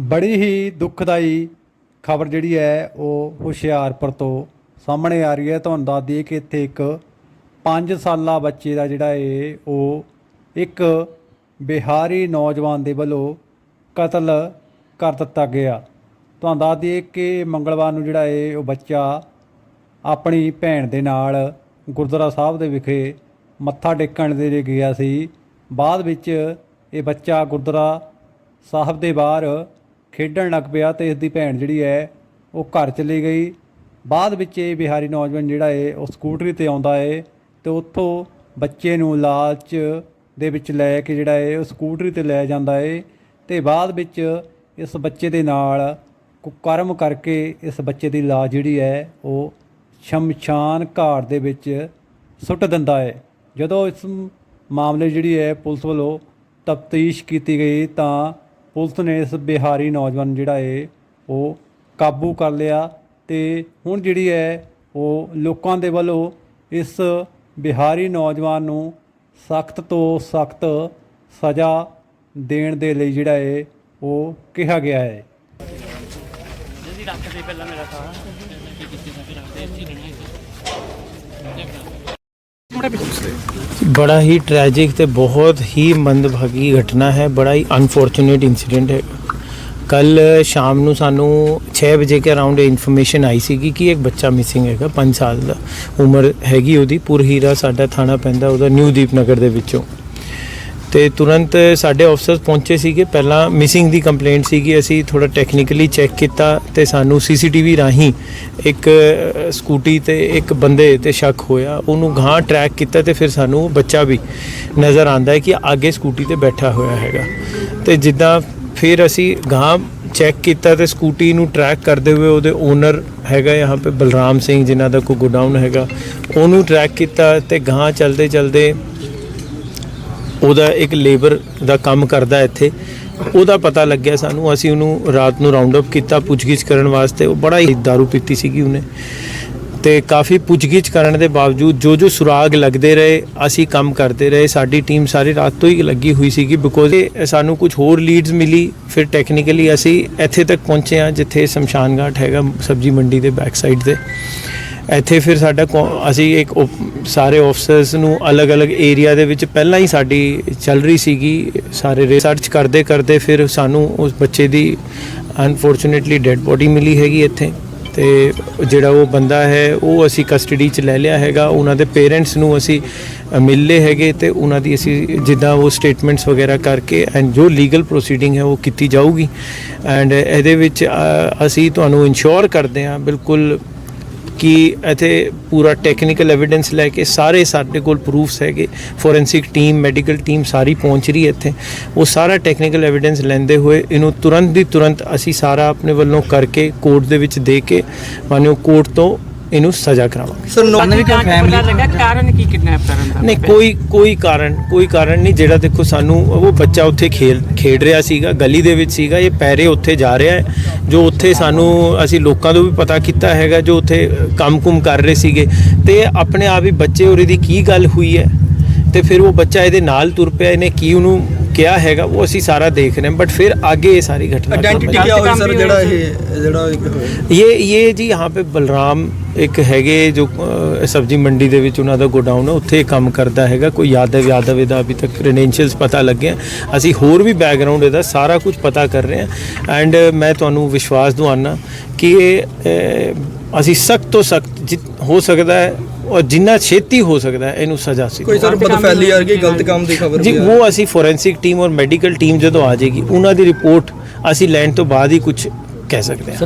ਬੜੀ ਹੀ ਦੁੱਖਦਾਈ ਖਬਰ ਜਿਹੜੀ ਹੈ, ਉਹ ਹੁਸ਼ਿਆਰਪੁਰ ਤੋਂ ਸਾਹਮਣੇ ਆ ਰਹੀ ਹੈ। ਤੁਹਾਨੂੰ ਦੱਸ ਦਈਏ ਕਿ ਇੱਥੇ ਇੱਕ 5 ਸਾਲਾ ਬੱਚੇ ਦਾ ਜਿਹੜਾ ਏ, ਉਹ ਇੱਕ ਬਿਹਾਰੀ ਨੌਜਵਾਨ ਦੇ ਵੱਲੋਂ ਕਤਲ ਕਰ ਦਿੱਤਾ ਗਿਆ। ਤੁਹਾਨੂੰ ਦੱਸ ਦਈਏ ਕਿ ਮੰਗਲਵਾਰ ਨੂੰ ਜਿਹੜਾ ਏ, ਉਹ ਬੱਚਾ ਆਪਣੀ ਭੈਣ ਦੇ ਨਾਲ ਗੁਰਦੁਆਰਾ ਸਾਹਿਬ ਦੇ ਵਿਖੇ ਮੱਥਾ ਟੇਕਣ ਦੇ ਲਈ ਗਿਆ ਸੀ। ਬਾਅਦ ਵਿੱਚ ਇਹ ਬੱਚਾ ਗੁਰਦੁਆਰਾ ਸਾਹਿਬ ਦੇ ਬਾਹਰ ਖੇਡਣ ਲੱਗ ਪਿਆ ਤੇ ਇਸ ਦੀ ਭੈਣ ਜਿਹੜੀ ਹੈ, ਉਹ ਘਰ ਚਲੀ ਗਈ। ਬਾਅਦ ਵਿੱਚ ਇਹ ਬਿਹਾਰੀ ਨੌਜਵਾਨ ਜਿਹੜਾ ਹੈ ਉਹ ਸਕੂਟਰੀ ਤੇ ਆਉਂਦਾ ਏ ਤੇ ਉੱਥੋਂ ਬੱਚੇ ਨੂੰ ਲਾਲਚ ਦੇ ਵਿੱਚ ਲੈ ਕੇ ਜਿਹੜਾ ਹੈ ਉਹ ਸਕੂਟਰੀ ਤੇ ਲੈ ਜਾਂਦਾ ਏ ਤੇ ਬਾਅਦ ਵਿੱਚ ਇਸ ਬੱਚੇ ਦੇ ਨਾਲ ਕੁਕਰਮ ਕਰਕੇ ਇਸ ਬੱਚੇ ਦੀ ਲਾਸ਼ ਜਿਹੜੀ ਹੈ, ਉਹ ਸ਼ਮਸ਼ਾਨ ਘਾਟ ਦੇ ਵਿੱਚ ਸੁੱਟ ਦਿੰਦਾ ਹੈ ਜਦੋਂ ਇਸ ਮਾਮਲੇ ਜਿਹੜੀ ਹੈ, ਪੁਲਿਸ ਵੱਲੋਂ ਤਫਤੀਸ਼ ਕੀਤੀ ਗਈ ਤਾਂ ਪੁਲਿਸ ਨੇ ਇਸ ਬਿਹਾਰੀ ਨੌਜਵਾਨ ਜਿਹੜਾ ਹੈ ਉਹ ਕਾਬੂ ਕਰ ਲਿਆ ਤੇ ਹੁਣ ਜਿਹੜੀ ਹੈ ਉਹ ਲੋਕਾਂ ਦੇ ਵੱਲੋਂ ਇਸ ਬਿਹਾਰੀ ਨੌਜਵਾਨ ਨੂੰ ਸਖਤ ਤੋਂ ਸਖਤ ਸਜ਼ਾ ਦੇਣ ਦੇ ਲਈ ਜਿਹੜਾ ਹੈ ਉਹ ਕਿਹਾ ਗਿਆ ਹੈ। ਜਲਦੀ ਰੱਖ ਪਹਿਲਾਂ ਮੇਰਾ ਸਾਰਾ ਕੀ ਕੀਤੀ ਤਾਂ। ਫਿਰ ਰੱਖਦੇ ਇੱਥੇ ਹੀ ਰਹਿਣਾ ਬੜਾ ਹੀ ਟ੍ਰੈਜਿਕ ਤੇ ਬਹੁਤ ਹੀ ਮੰਦਭਾਗੀ ਘਟਨਾ ਹੈ। ਬੜਾ ਹੀ ਅਨਫੋਰਚੂਨੇਟ ਇਨਸੀਡੈਂਟ ਹੈ। ਕੱਲ ਸ਼ਾਮ ਨੂੰ ਸਾਨੂੰ 6 ਵਜੇ ਕੇ ਅਰਾਊਂਡ ਇਨਫੋਰਮੇਸ਼ਨ ਆਈ ਸੀਗੀ ਕਿ ਇੱਕ ਬੱਚਾ ਮਿਸਿੰਗ ਹੈਗਾ 5 ਸਾਲ ਦਾ। ਉਮਰ ਹੈਗੀ ਉਹਦੀ। ਪੁਰਹੀਰਾ ਸਾਡਾ ਥਾਣਾ ਪੈਂਦਾ ਉਹਦਾ, ਨਿਊ ਦੀਪਨਗਰ ਦੇ ਵਿੱਚੋਂ। ਤੇ ਤੁਰੰਤ ਸਾਡੇ ਆਫਸਰਸ ਪਹੁੰਚੇ ਸੀਗੇ। ਪਹਿਲਾਂ ਮਿਸਿੰਗ ਦੀ ਕੰਪਲੇਂਟ ਸੀਗੀ। ਅਸੀਂ ਥੋੜਾ ਟੈਕਨੀਕਲੀ ਚੈੱਕ ਕੀਤਾ ਤੇ ਸਾਨੂੰ ਸੀਸੀਟੀਵੀ ਰਾਹੀਂ ਇੱਕ ਸਕੂਟੀ ਤੇ ਇੱਕ ਬੰਦੇ ਤੇ ਸ਼ੱਕ ਹੋਇਆ। ਉਹਨੂੰ ਗਾਂ ਟਰੈਕ ਕੀਤਾ ਤੇ ਫਿਰ ਸਾਨੂੰ ਬੱਚਾ ਵੀ ਨਜ਼ਰ ਆਂਦਾ ਹੈ ਕਿ ਅੱਗੇ ਸਕੂਟੀ ਤੇ ਬੈਠਾ ਹੋਇਆ ਹੈਗਾ। ਤੇ ਜਿੱਦਾਂ ਫਿਰ ਅਸੀਂ ਗਾਂ ਚੈੱਕ ਕੀਤਾ ਤੇ ਸਕੂਟੀ ਨੂੰ ਟਰੈਕ ਕਰਦੇ ਹੋਏ ਉਹਦੇ ਓਨਰ ਹੈਗਾ ਯਹਾਂ ਪੇ ਬਲਰਾਮ ਸਿੰਘ ਜਿਨ੍ਹਾਂ ਦਾ ਕੋ ਗੋਡਾਊਨ ਹੈਗਾ, ਉਹਨੂੰ ਟਰੈਕ ਕੀਤਾ ਤੇ ਗਾਂ ਚਲਦੇ ਚਲਦੇ ਉਹਦਾ ਇੱਕ ਲੇਬਰ ਦਾ ਕੰਮ ਕਰਦਾ ਇੱਥੇ। ਉਹਦਾ ਪਤਾ ਲੱਗਿਆ ਸਾਨੂੰ, ਅਸੀਂ ਉਹਨੂੰ ਰਾਤ ਨੂੰ ਰਾਉਂਡ ਅਪ ਕੀਤਾ ਪੁੱਛਗਿੱਛ ਕਰਨ ਵਾਸਤੇ। ਉਹ ਬੜਾ ਹੀ दारू ਪੀਤੀ ਸੀਗੀ ਉਹਨੇ। ਤੇ ਕਾਫੀ ਪੁੱਛਗਿੱਛ ਕਰਨ ਦੇ ਬਾਵਜੂਦ ਜੋ ਜੋ ਸੁਰਾਗ ਲੱਗਦੇ ਰਹੇ, ਅਸੀਂ ਕੰਮ ਕਰਦੇ ਰਹੇ। ਸਾਡੀ ਟੀਮ ਸਾਰੀ ਰਾਤ ਤੋਂ ਹੀ ਲੱਗੀ ਹੋਈ ਸੀਗੀ ਬਿਕੋਜ਼ ਸਾਨੂੰ ਕੁਝ ਹੋਰ ਲੀਡਸ ਮਿਲੀ। ਫਿਰ ਟੈਕਨੀਕਲੀ ਅਸੀਂ ਇੱਥੇ ਤੱਕ ਪਹੁੰਚੇ ਹਾਂ, ਜਿੱਥੇ ਸ਼ਮਸ਼ਾਨਘਾਟ ਹੈਗਾ ਸਬਜੀ ਮੰਡੀ ਦੇ ਬੈਕ ਸਾਈਡ ਤੇ। ਇੱਥੇ ਫਿਰ ਸਾਡਾ ਕੌ- ਅਸੀਂ ਇੱਕ op- ਸਾਰੇ ਆਫਸਰਸ ਨੂੰ ਅਲੱਗ-ਅਲੱਗ ਏਰੀਆ ਦੇ ਵਿੱਚ ਪਹਿਲਾਂ ਹੀ ਸਾਡੀ ਚੱਲ ਰਹੀ ਸੀਗੀ ਸਾਰੇ ਰਿਸਰਚ ਕਰਦੇ ਕਰਦੇ ਫਿਰ ਸਾਨੂੰ ਉਸ ਬੱਚੇ ਦੀ ਅਨਫੋਰਚੂਨੇਟਲੀ ਡੈੱਡ ਬੋਡੀ ਮਿਲੀ ਹੈਗੀ ਇੱਥੇ ਤੇ ਜਿਹੜਾ ਉਹ ਬੰਦਾ ਹੈ ਉਹ ਅਸੀਂ ਕਸਟਡੀ 'ਚ ਲੈ ਲਿਆ ਹੈਗਾ ਉਹਨਾਂ ਦੇ ਪੇਰੈਂਟਸ ਨੂੰ ਅਸੀਂ ਅ, ਮਿਲ ਲਏ ਹੈਗੇ ਤੇ ਉਹਨਾਂ ਦੀ ਅਸੀਂ ਜਿੱਦਾਂ ਉਹ ਸਟੇਟਮੈਂਟਸ ਵਗੈਰਾ ਕਰਕੇ ਐਂਡ ਜੋ ਲੀਗਲ ਪ੍ਰੋਸੀਡਿੰਗ ਹੈ ਉਹ ਕੀਤੀ ਜਾਊਗੀ ਐਂਡ ਇਹਦੇ ਵਿੱਚ ਅ, ਅਸੀਂ ਤੁਹਾਨੂੰ ਇਨਸ਼ੋਰ ਕਰਦੇ ਹਾਂ ਬਿਲਕੁਲ ਕਿ ਇੱਥੇ ਪੂਰਾ ਟੈਕਨੀਕਲ ਐਵੀਡੈਂਸ ਲੈ ਕੇ ਸਾਰੇ ਸਾਡੇ ਕੋਲ ਪ੍ਰੂਫਸ ਹੈਗੇ। ਫੋਰੈਂਸਿਕ ਟੀਮ ਮੈਡੀਕਲ ਟੀਮ ਸਾਰੀ ਪਹੁੰਚ ਰਹੀ ਹੈ ਇੱਥੇ। ਉਹ ਸਾਰਾ ਟੈਕਨੀਕਲ ਐਵੀਡੈਂਸ ਲੈਂਦੇ ਹੋਏ ਇਹਨੂੰ ਤੁਰੰਤ ਦੀ ਤੁਰੰਤ ਅਸੀਂ ਸਾਰਾ ਆਪਣੇ ਵੱਲੋਂ ਕਰਕੇ ਕੋਰਟ ਦੇ ਵਿੱਚ ਦੇ ਕੇ, ਮਾਨਿਓ ਕੋਰਟ ਤੋਂ ਇਹਨੂੰ ਸਜ਼ਾ ਕਰਾਵਾਂਗੇ। ਸਰ ਨੌਨ ਵੀ ਕੋਈ ਫੈਮਿਲੀ ਦਾ ਲੱਗਾ ਕਾਰਨ ਕੀ ਕਿਡਨੈਪ ਕਰਨ ਦਾ ਨਹੀਂ ਕੋਈ ਕੋਈ ਕਾਰਨ ਕੋਈ ਕਾਰਨ ਨਹੀਂ ਜਿਹੜਾ ਦੇਖੋ ਸਾਨੂੰ ਉਹ ਬੱਚਾ ਉੱਥੇ ਖੇਲ ਖੇਡ ਰਿਹਾ ਸੀਗਾ ਗਲੀ ਦੇ ਵਿੱਚ ਸੀਗਾ ਇਹ ਪੈਰੇ ਉੱਥੇ ਜਾ ਰਿਹਾ ਹੈ ਜੋ ਉੱਥੇ ਸਾਨੂੰ ਅਸੀਂ ਲੋਕਾਂ ਤੋਂ ਵੀ ਪਤਾ ਕੀਤਾ ਹੈਗਾ ਜੋ ਉੱਥੇ ਕੰਮ-ਕੁਮ ਕਰ ਰਹੇ ਸੀਗੇ। ਤੇ ਆਪਣੇ ਆਪ ਹੀ ਬੱਚੇ ਔਰ ਇਹਦੀ ਕੀ ਗੱਲ ਹੋਈ ਹੈ? ਤੇ ਫਿਰ ਉਹ ਬੱਚਾ ਇਹਦੇ ਨਾਲ ਤੁਰ ਪਿਆ ਇਹਨੇ ਕੀ ਉਹਨੂੰ ਕਿਹਾ ਹੈਗਾ ਉਹ ਅਸੀਂ ਸਾਰਾ ਦੇਖ ਰਹੇ ਹਾਂ ਬਟ ਫਿਰ ਅੱਗੇ ਇਹ ਸਾਰੀ ਘਟਨਾ ਆਇਡੈਂਟੀ ਕੀ ਹੋਈ ਸਰ ਜਿਹੜਾ ਇਹ ਜਿਹੜਾ ਇਹ ਇਹ ਜੀ ਹਾਂ ਪੇ ਬਲਰਾਮ ਇੱਕ ਹੈਗੇ ਜੋ ਸਬਜ਼ੀ ਮੰਡੀ ਦੇ ਵਿੱਚ ਉਹਨਾਂ ਦਾ ਗੋਡਾਊਨ ਹੈ ਉੱਥੇ ਕੰਮ ਕਰਦਾ ਹੈਗਾ। ਕੋਈ ਯਾਦਵ ਯਾਦਵ ਇਹਦਾ ਅਭੀ ਤੱਕ ਕ੍ਰੈਡੈਂਸ਼ੀਅਲਸ ਪਤਾ ਲੱਗਿਆ ਅਸੀਂ ਹੋਰ ਵੀ ਬੈਕਗ੍ਰਾਉਂਡ ਇਹਦਾ ਸਾਰਾ ਕੁਝ ਪਤਾ ਕਰ ਰਹੇ ਹਾਂ ਐਂਡ ਮੈਂ ਤੁਹਾਨੂੰ ਵਿਸ਼ਵਾਸ ਦਿਵਾਨਾ ਕਿ ਅਸੀਂ ਸਖਤ ਤੋਂ ਸਖਤ ਹੋ ਸਕਦਾ ਹੈ ਔਰ ਜਿੰਨਾ ਛੇਤੀ ਹੋ ਸਕਦਾ ਹੈ ਇਹਨੂੰ ਸਜ਼ਾ ਸੀ ਕੋਈ ਸਰ ਪਤਾ ਫੈਲੀ ਆ ਗਈ ਗਲਤ ਕੰਮ ਦੀ ਖਬਰ ਜੀ ਉਹ ਅਸੀਂ ਫੋਰੈਂਸਿਕ ਟੀਮ ਔਰ ਮੈਡੀਕਲ ਟੀਮ ਜਦੋਂ ਆ ਜਾਏਗੀ ਉਹਨਾਂ ਦੀ ਰਿਪੋਰਟ ਅਸੀਂ ਲੈਣ ਤੋਂ ਬਾਅਦ ਹੀ ਕੁਝ ਕਹਿ ਸਕਦੇ ਹਾਂ।